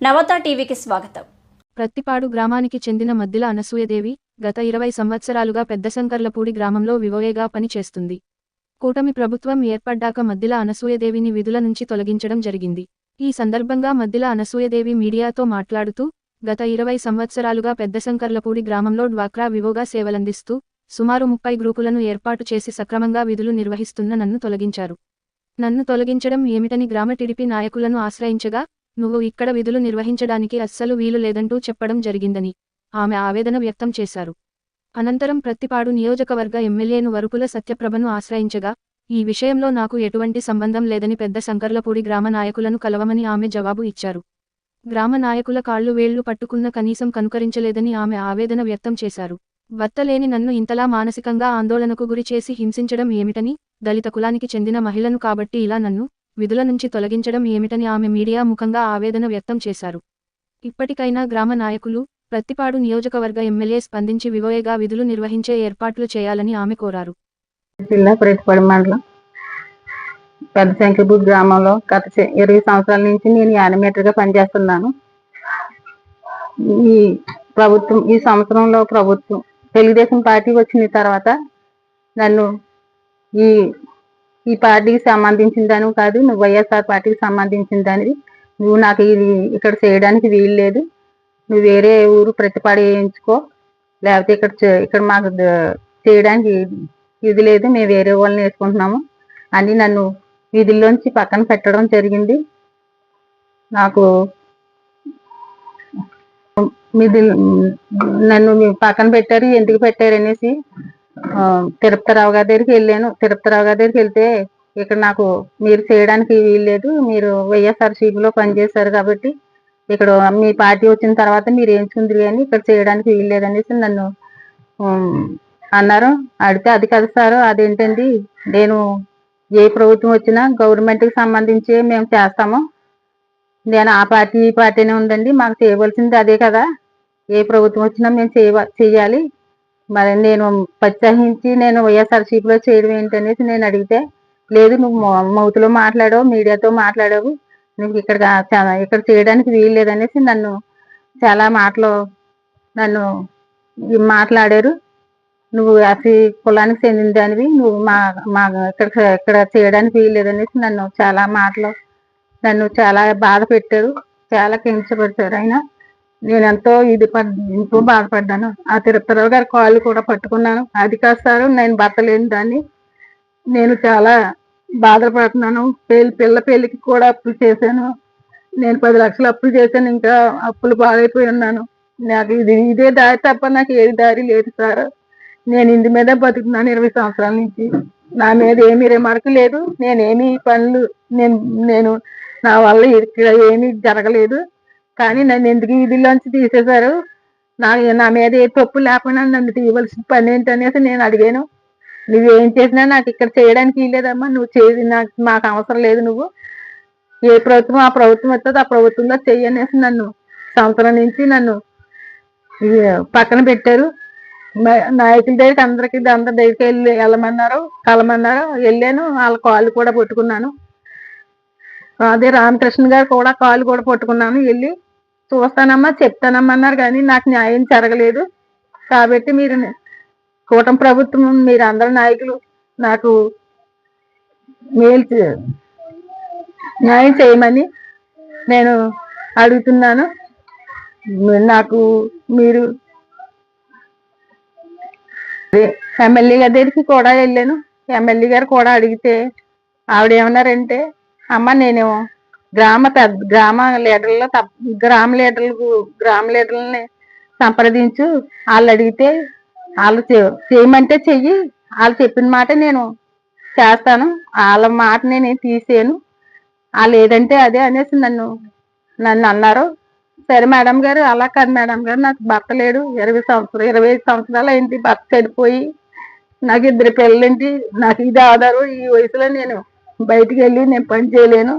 నవత టీవీకి స్వాగతం. ప్రత్తిపాడు గ్రామానికి చెందిన మద్దిల అనసూయదేవి గత ఇరవై సంవత్సరాలుగా పెద్దశంకర్లపూడి గ్రామంలో వివోయేగా పనిచేస్తుంది. కూటమి ప్రభుత్వం ఏర్పడ్డాక మద్దిల అనసూయదేవిని విధుల నుంచి తొలగించడం జరిగింది. ఈ సందర్భంగా మద్దిల అనసూయదేవి మీడియాతో మాట్లాడుతూ గత ఇరవై సంవత్సరాలుగా పెద్దశంకర్లపూడి గ్రామంలో డ్వాక్రా వివోగా సేవలందిస్తూ సుమారు ముప్పై గ్రూపులను ఏర్పాటు చేసి సక్రమంగా విధులు నిర్వహిస్తున్న నన్ను తొలగించారు. నన్ను తొలగించడం ఏమిటని గ్రామ టిడిపి నాయకులను ఆశ్రయించగా నువ్వు ఇక్కడ విధులు నిర్వహించడానికి అస్సలు వీలు లేదంటూ చెప్పడం జరిగిందని ఆమె ఆవేదన వ్యక్తం చేశారు. అనంతరం ప్రత్తిపాడు నియోజకవర్గ ఎమ్మెల్యేను వరుపుల సత్యప్రభను ఆశ్రయించగా ఈ విషయంలో నాకు ఎటువంటి సంబంధం లేదని పెద్ద శంకర్లపూడి గ్రామ నాయకులను కలవమని ఆమె జవాబు ఇచ్చారు. గ్రామ నాయకుల కాళ్ళు వేళ్ళు పట్టుకున్న కనీసం కనుకరించలేదని ఆమె ఆవేదన వ్యక్తం చేశారు. భర్తలేని నన్ను ఇంతలా మానసికంగా ఆందోళనకు గురి చేసి హింసించడం ఏమిటని దళిత కులానికి చెందిన మహిళను కాబట్టి ఇలా నన్ను విధుల నుంచి తొలగించడం ఏమిటని ఆమె మీడియా ముఖంగా ఆవేదన వ్యక్తం చేశారు. ఇప్పటికైనా గ్రామ నాయకులు ప్రత్తిపాడు నియోజకవర్గ ఎమ్మెల్యే స్పందించి వివోయగా విధులు నిర్వహించే ఏర్పాట్లు చేయాలని ఆమె కోరారు. జిల్లా ప్రేతపడి మండలం పెద్ద శంకరపూర్ గ్రామంలో గత ఇరవై సంవత్సరాల నుంచి నేను యానిమేటర్గా పనిచేస్తున్నాను. ఈ ప్రభుత్వం ఈ సంవత్సరంలో ప్రభుత్వం తెలుగుదేశం పార్టీ వచ్చిన తర్వాత నన్ను ఈ ఈ పార్టీకి సంబంధించిన దానివి కాదు నువ్వు వైఎస్ఆర్ పార్టీకి సంబంధించిన దానివి నువ్వు నాకు ఇది ఇక్కడ చేయడానికి వీలు లేదు. నువ్వు వేరే ఊరు ప్రతిపాడు వేయించుకో లేకపోతే ఇక్కడ చే- ఇక్కడ మాకు చేయడానికి ఇది లేదు. మేము వేరే వాళ్ళని వేసుకుంటున్నాము. అని నన్ను వీధుల్లోంచి పక్కన పెట్టడం జరిగింది. నాకు మీది నన్ను పక్కన పెట్టారు. ఎందుకు పెట్టారు అనేసి తిరుపతిరావు గారి దగ్గరికి వెళ్ళాను. తిరుపతిరావు గారి దగ్గరికి వెళ్తే ఇక్కడ నాకు మీరు చేయడానికి వీల్లేదు మీరు వైఎస్ఆర్సీపీలో పనిచేశారు కాబట్టి ఇక్కడ మీ పార్టీ వచ్చిన తర్వాత మీరు ఎంచుకుందరు కానీ ఇక్కడ చేయడానికి వీల్లేదు అనేసి నన్ను అన్నారు. అడిగితే అది కదా సార్ అదేంటండి? నేను ఏ ప్రభుత్వం వచ్చినా గవర్నమెంట్కి సంబంధించి మేము చేస్తాము. నేను ఆ పార్టీ ఈ పార్టీనే ఉందండి మాకు చేయవలసింది అదే కదా. ఏ ప్రభుత్వం వచ్చినా మేము చేయాలి. మరి నేను ప్రత్యహించి నేను వైఎస్ఆర్సీపీలో చేయడం ఏంటనేసి నేను అడిగితే లేదు నువ్వు మౌ- మౌతులో మాట్లాడావు మీడియాతో మాట్లాడావు నువ్వు ఇక్కడ ఇక్కడ చేయడానికి వీలు లేదనేసి నన్ను చాలా మాటలు నన్ను మాట్లాడారు. నువ్వు అసి కులానికి చెందిన దానివి నువ్వు మా మా ఇక్కడ ఇక్కడ చేయడానికి వీలు లేదనేసి నన్ను చాలా మాటలు నన్ను చాలా బాధ పెట్టారు చాలా కించపడతారు ఆయన నేను ఎంతో ఇది పడ్ ఎంతో బాధపడ్డాను. ఆ తిరుపతిరావు గారి కాళ్ళు కూడా పట్టుకున్నాను. అది కాదు సార్ నేను భర్త లేని దాన్ని. నేను చాలా బాధపడుతున్నాను. పెళ్ళి పిల్ల పెళ్ళికి కూడా అప్పులు చేశాను. నేను పది లక్షలు అప్పులు చేశాను. ఇంకా అప్పులు బాగైపోయి ఉన్నాను. నాకు ఇది ఇదే దారి తప్ప నాకు ఏది దారి లేదు సార్. నేను ఇంటి మీద బతుకుతున్నాను ఇరవై సంవత్సరాల నుంచి. నా మీద ఏమీ రిమార్క్ లేదు. నేనేమి పనులు నేను నేను నా వల్ల ఇక్కడ ఏమీ జరగలేదు. కానీ నన్ను ఎందుకు ఇదిలోంచి తీసేశారు? నా నా మీద ఏ తప్పు లేకుండా నన్ను తీయవలసిన పని ఏంటనేసి నేను అడిగాను. నువ్వేం చేసినా నాకు ఇక్కడ చేయడానికి లేదమ్మా నువ్వు చేసి నాకు మాకు అవసరం లేదు నువ్వు. ఏ ప్రభుత్వం ఆ ప్రభుత్వం వస్తుంది ఆ ప్రభుత్వంలో చెయ్యనేసి నన్ను సంవత్సరం నుంచి నన్ను పక్కన పెట్టారు. నాయకుల దగ్గరికి అందరికి అందరి దగ్గరికి వెళ్ళి వెళ్ళమన్నారు కలమన్నారు. వెళ్ళాను వాళ్ళ కాళ్ళు కూడా పట్టుకున్నాను. అదే రామకృష్ణ గారు కూడా కాళ్ళు కూడా పట్టుకున్నాను. వెళ్ళి చూస్తానమ్మా చెప్తానమ్మా అన్నారు కానీ నాకు న్యాయం జరగలేదు. కాబట్టి మీరు కూటం కూటమి ప్రభుత్వం మీరు అందరు నాయకులు నాకు మేలు న్యాయం చేయమని నేను అడుగుతున్నాను. నాకు మీరు ఎమ్మెల్యే గారి దగ్గరికి కూడా వెళ్ళాను. ఎమ్మెల్యే గారు కూడా అడిగితే ఆవిడ ఏమన్నారంటే అమ్మ నేను గ్రామ పెద్ద గ్రామ లీడర్లో తప్ప గ్రామ లీడర్లకు గ్రామ లీడర్లని సంప్రదించు. వాళ్ళు అడిగితే వాళ్ళు చేయమంటే చెయ్యి. వాళ్ళు చెప్పిన మాట నేను చేస్తాను. వాళ్ళ మాట నేను తీసేను వాళ్ళు ఏదంటే అదే అనేసి నన్ను నన్ను అన్నారు. సరే మేడం గారు అలా కాదు మేడం గారు నాకు భర్త లేడు. ఇరవై సంవత్సరం ఇరవై ఐదు సంవత్సరాలు అయింది. భర్త చనిపోయి నాకు ఇద్దరు పిల్లలేంటి నాకు ఇది ఆధారం. ఈ వయసులో నేను బయటికి వెళ్ళి నేను పని చేయలేను.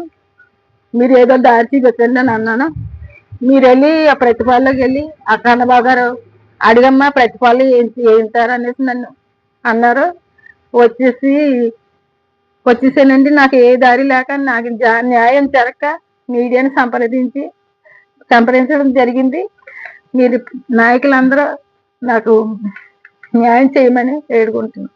మీరు ఏదో దారి పెట్టండి అని అన్నాను. మీరు వెళ్ళి ఆ ప్రతిపాలలోకి వెళ్ళి ఆ కన్నబాబు గారు అడిగమ్మా ప్రతిపాలు ఏం ఏంటారు అనేసి నన్ను అన్నారు. వచ్చేసి వచ్చేసానండి నాకు ఏ దారి లేక నాకు న్యాయం జరగక మీడియాని సంప్రదించి సంప్రదించడం జరిగింది. మీరు నాయకులందరూ నాకు న్యాయం చేయమని వేడుకుంటున్నాను.